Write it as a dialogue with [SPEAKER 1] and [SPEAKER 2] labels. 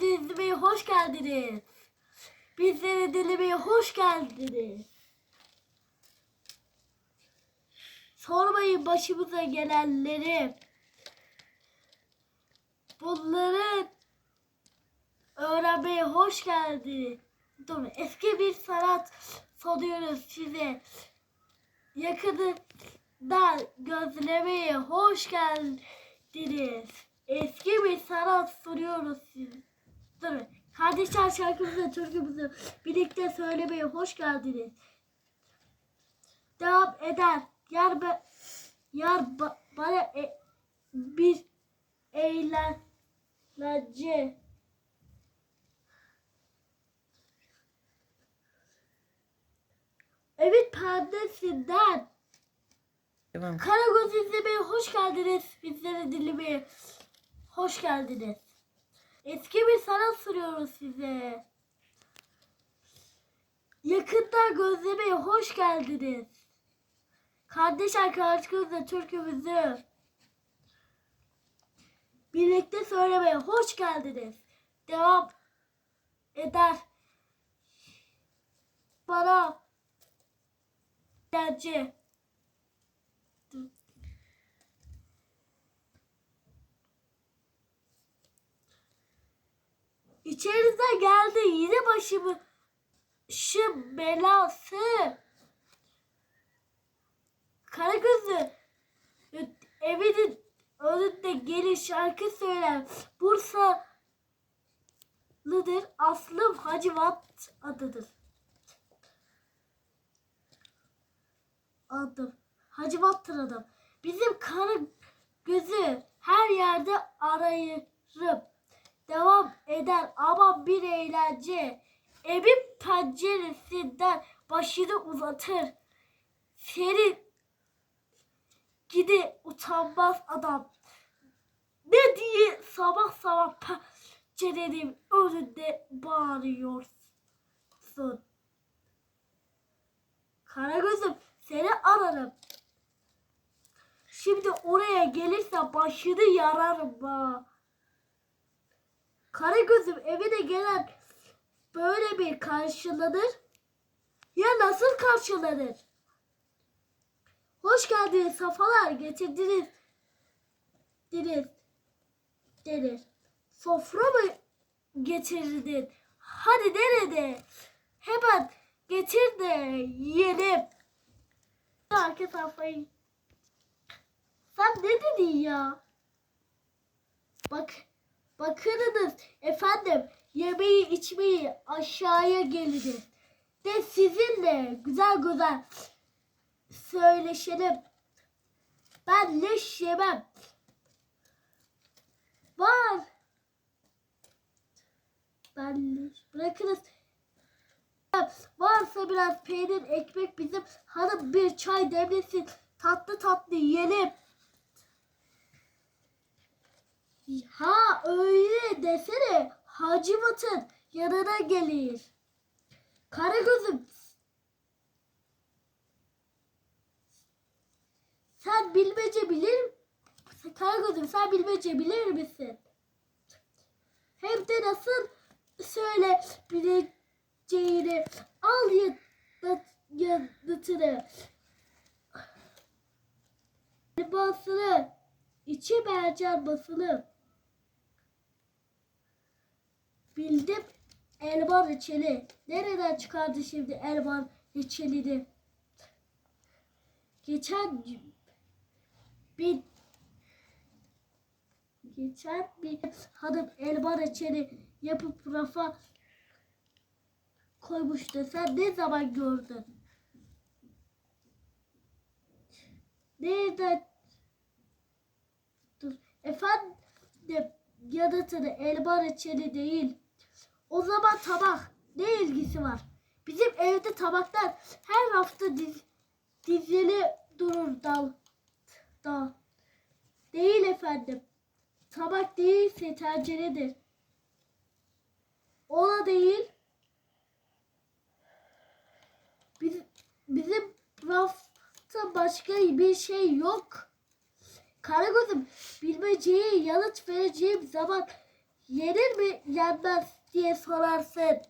[SPEAKER 1] Karagöz'ü izlemeye hoş geldiniz. Bizleri dinlemeye hoş geldiniz. Sormayın başımıza gelenleri. Bunları öğrenmeye hoş geldiniz. Dur, eski bir sanat soruyoruz size. Yakından gözlemeye hoş geldiniz. Eski bir sanat soruyoruz size. Dur, kardeşler şarkımızı, türkümüzü birlikte söylemeye hoş geldiniz. Devam eder. Yar, be, yar ba, bana e- bir eğlence Evet perdesinden
[SPEAKER 2] Devam.
[SPEAKER 1] Karagöz izlemeye hoş geldiniz. Bizleri dinlemeye hoş geldiniz. Eski bir sanat sunuyoruz size. Yakından gözlemeye hoş geldiniz. Kardeş arkadaşlarımızla türkümüzü birlikte söylemeye hoş geldiniz. Devam eder. Bana Bence İçeride geldi yine başımı şu belası. Karagöz'ü evinin önünde gelin şarkı söyler. Bursa'lıdır. Aslım Hacivat adıdır. Adım. Hacivat'tır adım. Bizim karı gözü her yerde arayırım. Devam eder ama bir eğlence. Evin penceresinden başını uzatır. Seni gidi utanmaz adam. Ne diye sabah sabah pencerenin önünde bağırıyorsun. Karagöz'üm seni ararım. Şimdi oraya gelirse başını yararım ha. Karagöz'üm evine gelen böyle bir karşılanır. Ya nasıl karşılanır? Hoş geldiniz, safalar getirdiniz. Deniz. Denir. Sofra mı getirdin? Hadi nerede? Hemen getir de yiyelim. Arka sayfayı. Sen ne dedin ya? Bak, bakınız efendim yemeği içmeyi aşağıya geliriz. De sizinle güzel güzel söyleşelim. Ben leş yemem. Var. Ben leş. Bırakınız. Varsa biraz peynir, ekmek bizim hanım bir çay demlesin. Tatlı tatlı yiyelim. Ha öyle desene. Hacivat'ın yanına gelir. Karagöz'üm sen bilmece bilir Karagöz'üm sen bilmece bilir misin? Hem de nasıl söyle bileceğini al yanıt, yanıtını. Basılı içi mercan basılı. Bildim elma reçeli. Nereden çıkardı şimdi elma reçelini? Geçen bir geçen bir hanım elma reçeli yapıp rafa koymuştu. Sen ne zaman gördün? Nereden? Dur. Efendim yanıtını elma reçeli değil. O zaman tabak ne ilgisi var? Bizim evde tabaklar her hafta diz, dizili durur dal. Dal. Değil efendim. Tabak değilse tenceredir. Ona değil. Biz, bizim rafta başka bir şey yok. Karagöz'üm bilmeceyi yanıt vereceğim zaman yenir mi yenmez diye sorarsın.